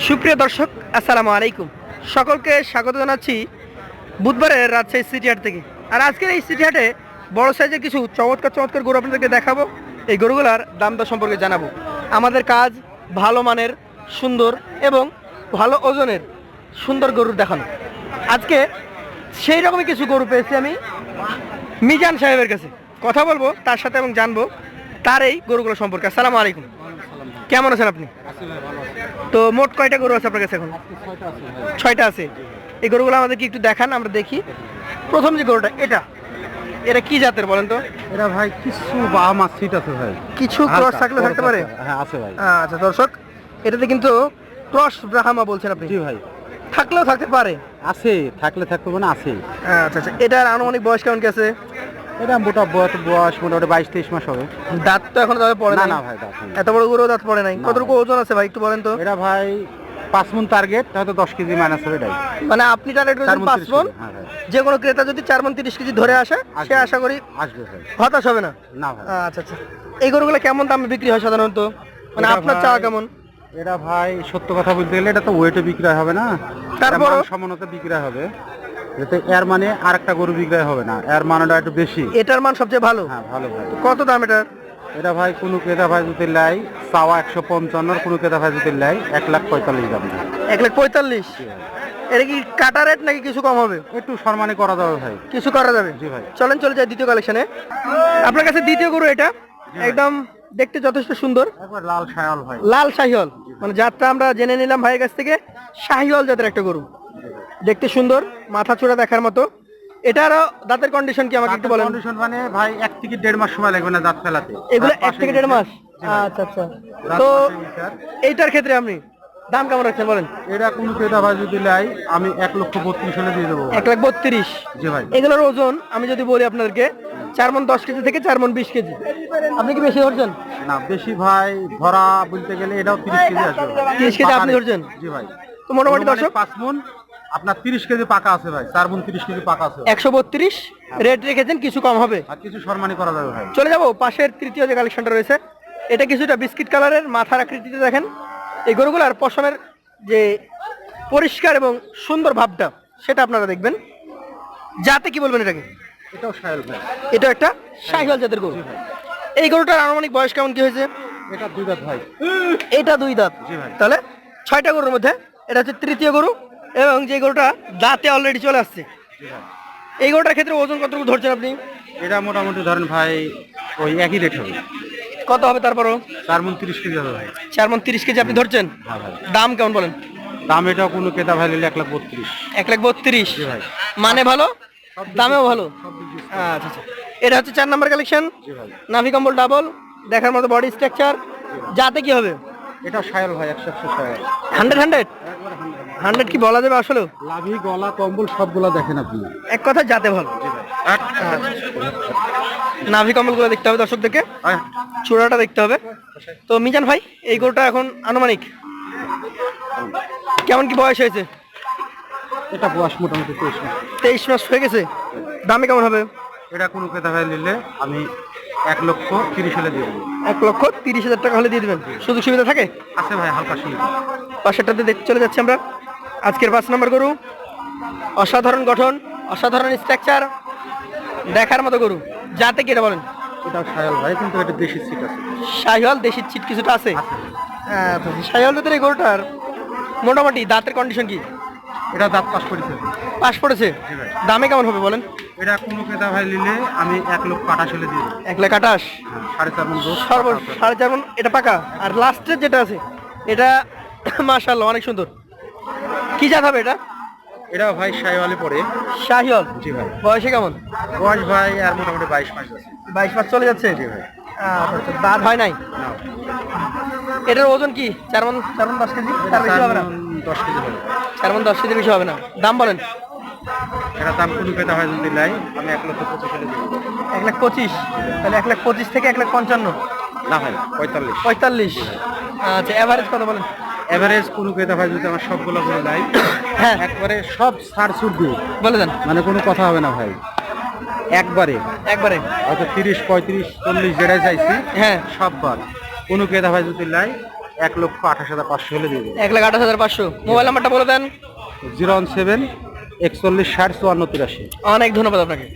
সুপ্রিয় দর্শক, আসসালামু আলাইকুম। সকলকে স্বাগত জানাচ্ছি বুধবারের রাজশাহী সিটি হাট থেকে। আর আজকের এই সিটি হাটে বড় সাইজের কিছু চমৎকার চমৎকার গরু আপনাদেরকে দেখাবো। এই গরুগুলার দাম দর সম্পর্কে জানাব। আমাদের কাজ ভালো মানের, সুন্দর এবং ভালো ওজনের সুন্দর গরুর দেখানো। আজকে সেই রকমই কিছু গরু পেয়েছি আমি মিজান সাহেবের কাছে। কথা বলব, তার সাথে এবং জানব তার এই গরুগুলো সম্পর্কে। আসসালামু আলাইকুম। কেমন আছেন আপনি? তো মোট কয়টা গরু আছে আপনার কাছে এখন? ছয়টা আছে। এই গরুগুলো আমাদেরকে একটু দেখান আমরা দেখি। প্রথম যে গরুটা এটা? এটা কি জাতের বলেন তো? এটা ভাই কিছু সিট আছে ভাই। কিছু ক্রস থাকলে থাকতে পারে? হ্যাঁ আছে ভাই। আচ্ছা দর্শক এটাতে কিন্তু ক্রস ব্রাহামা বলছেন আপনি। জি ভাই। থাকলেও থাকতে পারে? আছে থাকলে থাকতে মানে আছে। আচ্ছা আচ্ছা এটার আনুমানিক বয়স কেমন কি আছে? এটা মোটা বয়স বয়স মোটামুটি বাইশ তেইশ মাস হবে। দাঁত তো এখন পড়ে না না ভাই দাঁত এত বড় গরু দাঁত পড়ে নাই? কতটুকু ওজন আছে ভাই একটু বলেন তো। এটা ভাই পাঁচ মন টার্গেট হয়তো দশ কেজি মাইনাস হবে এটাই। মানে আপনি টার্গেট করেছেন পাঁচ মন? হ্যাঁ ভাই যে কোনো ক্রেতা যদি চার মন তিরিশ কেজি ধরে আসে সে আশা করি আসবে হতাশ হবে না? না ভাই। আচ্ছা আচ্ছা। এই গরুগুলো কেমন দামে বিক্রি হয় সাধারণত? মানে আপনার চাওয়া কেমন? এটা ভাই সত্য কথা বলতে গেলে এটা তো ওয়েটে বিক্রয় হবে না। তারপরও? সমানতা বিক্রয় হবে। যাতে এর মানে আর একটা গরু বিক্রয় হবে না। এর মানটা একটু বেশি। এটার মান সবচেয়ে ভালো? হ্যাঁ ভালো ভাই। কত দাম এটার? এটা ভাই কোনো ক্রেতা ভাই যদি লাই চাওয়া একশো পঞ্চান্নর কোনো ক্রেতা ভাই যদি লাই এক লাখ পঁয়তাল্লিশ দাম। এক লাখ পঁয়তাল্লিশ? এটা কি কাটা রেট নাকি কিছু কম হবে? একটু সম্মানী করা যাবে ভাই। কিছু করা যাবে? জি ভাই। চলেন চলে যাই দ্বিতীয় কালেকশনে আপনার কাছে দ্বিতীয় গরু এটা। একদম দেখতে যথেষ্ট সুন্দর। লাল সায়াল ভাই। লাল শাহিওল মানে জাতটা আমরা জেনে নিলাম ভাইয়ের কাছ থেকে শাহিওল জাতের একটা গরু। দেখতে সুন্দর মাথা চূড়া দেখার মতো। এটারও দাঁতের কন্ডিশন কি আমাকে একটু বলেন? কন্ডিশন মানে ভাই এক থেকে দেড় মাস সময় লাগবে না দাঁত ফেলাতে। এগুলো এক থেকে দেড় মাস? আচ্ছা আচ্ছা। তো এইটার ক্ষেত্রে আপনি দাম কেমন রাখছেন বলেন? এটা কোনো ক্রেতা ভাই যদি লাই আমি এক লক্ষ বত্রিশ হলে দিয়ে দেবো। এক লাখ বত্রিশ। জি ভাই। এগুলোর ওজন আমি যদি বলি আপনাদেরকে চার মন দশ কেজি থেকে চার মন বিশ কেজি। আপনি কি বেশি ধরছেন? না বেশি ভাই ধরা বলতে গেলে এটাও তিরিশ কেজি আসবে 30 কেজি আপনি ধরছেন? জি ভাই। তো মোটামুটি দর্শক? পাঁচ মন আপনার তিরিশ কেজি পাকা আছে ভাই চার মন তিরিশ কেজি পাকা আছে। একশো বত্রিশ রেট রেখেছেন কিছু কম হবে। আর কিছু সম্মানী করা যাবে ভাই। চলে যাব পাশের তৃতীয় যে কালেকশনটা রয়েছে এটা কিছুটা বিস্কিট কালারের মাথার আকৃতিতে দেখেন। এই গরুগুলার পশমের যে পরিষ্কার এবং সুন্দর ভাবটা সেটা আপনারা দেখবেন। যাতে কি বলবেন এটাকে? এটাও সায়াল ভাই। এটা একটা শাহিওয়াল জাতের গরু। এই গরুটার আনুমানিক বয়স কেমন কি হয়েছে? এটা দুই দাঁত ভাই। এটা দুই দাঁত। তাহলে ছয়টা গরুর মধ্যে এটা হচ্ছে তৃতীয় গরু। এবং যে গরুটা দাঁতে অলরেডি চলে আসছে। এই গরুটার ক্ষেত্রে ওজন কতটুকু ধরছেন আপনি? এটা মোটামুটি ধরেন ভাই ওই একই রেট হবে। কত হবে তারপরও? চার মন তিরিশ কেজি হবে ভাই। চার মন তিরিশ কেজি আপনি ধরছেন? হ্যাঁ ভাই। দাম কেমন বলেন? দাম এটা কোনো ক্রেতা ভাই নিলে এক লাখ বত্রিশ। এক লাখ বত্রিশ। ভাই। মানে ভালো? দামেও ভালো? আচ্ছা আচ্ছা। এটা হচ্ছে চার নাম্বার কালেকশন নাভি কম্বল ডাবল দেখার মতো বডি স্ট্রাকচার যাতে কি হবে? এটা সায়াল ভাই একশো একশো সায়াল হান্ড্রেড হান্ড্রেড? হান্ড্রেড কি বলা যাবে আসলে লাভি গলা কম্বল সবগুলা দেখেন আপনি। এক কথা যাতে ভালো। নাভি কম্বলগুলো দেখতে হবে দর্শকদেরকে। চূড়াটা দেখতে হবে। তো মিজান ভাই এই গরুটা এখন আনুমানিক কেমন কি বয়স হয়েছে? এটা বয়স মোটামুটি তেইশ মাস। তেইশ মাস হয়ে গেছে। দামে কেমন হবে? এটা কোনো ক্রেতা ভাই নিলে আমি এক লক্ষ তিরিশ হলে দিয়ে দেবো। এক লক্ষ তিরিশ হাজার টাকা হলে দিয়ে দেবেন। সুযোগ সুবিধা থাকে? আছে ভাই হালকা সুবিধা। পাশেরটাতে দেখতে চলে যাচ্ছি আমরা। আজকের পাঁচ নম্বর গরু। অসাধারণ গঠন অসাধারণ স্ট্রাকচার দেখার মতো গরু। যাতে কি এটা বলেন? এটা সায়াল ভাই কিন্তু এটা দেশি সিট আছে। শাহিওয়াল দেশির চিট কিছুটা আছে? হ্যাঁ শাহিওয়াল জাতের এই গরুটার মোটামুটি দাঁতের কন্ডিশন কি? এটা দাঁত পাস করেছে। পাশ পড়েছে? দামে কেমন হবে বলেন? এটা কোনো ক্রেতা ভাই নিলে আমি এক লক্ষ আঠাশ হলে দেবো। এক লাখ আঠাশ? হ্যাঁ, সাড়ে চার মন সর্ব সাড়ে চার মণ এটা পাকা? আর লাস্টের যেটা আছে এটা মাশাল্লাহ অনেক সুন্দর। কি জাত হবে এটা? এটা ভাই সাইওয়ালে পড়ে। শাহিওয়াল? জি ভাই। বয়সে কেমন? বয়স ভাই আর মোটামুটি বাইশ মাস আছে। বাইশ মাস চলে যাচ্ছে? জি ভাই। আচ্ছা, আচ্ছা, দাঁত হয় নাই? এটার ওজন কি? চার মন চার মন দশ কেজি? তার বেশি হবে না? দশ কেজি হবে। চার মন দশ কেজি বেশি হবে না। দাম বলেন। এটা দাম কোনো ক্রেতা ভাই যদি লাই আমি এক লক্ষ পঁচিশ হলে এক লাখ পঁচিশ? তাহলে এক লাখ পঁচিশ থেকে এক লাখ পঞ্চান্ন? না ভাই পঁয়তাল্লিশ। পঁয়তাল্লিশ। আচ্ছা অ্যাভারেজ কত বলেন? এভারেজ কোনো ক্রেতা ভাই যদি আমার সবগুলো করে দেয় হ্যাঁ। একবারে সব ছাড় ছুট দিয়ে বলে দেন। মানে কোনো কথা হবে না ভাই। একবারে। একবারে। হয়তো তিরিশ পঁয়ত্রিশ চল্লিশ যেটাই চাইছি হ্যাঁ। সব বার কোনো ক্রেতা ভাই যদি লাই এক লক্ষ আঠাশ হাজার পাঁচশো হলে দিয়ে দেবো। এক লাখ আঠাশ হাজার পাঁচশো। মোবাইল নাম্বারটা বলে দেন। জিরো ওয়ান সেভেন একচল্লিশ ষাট চুয়ান্ন তিরাশি। অনেক ধন্যবাদ আপনাকে।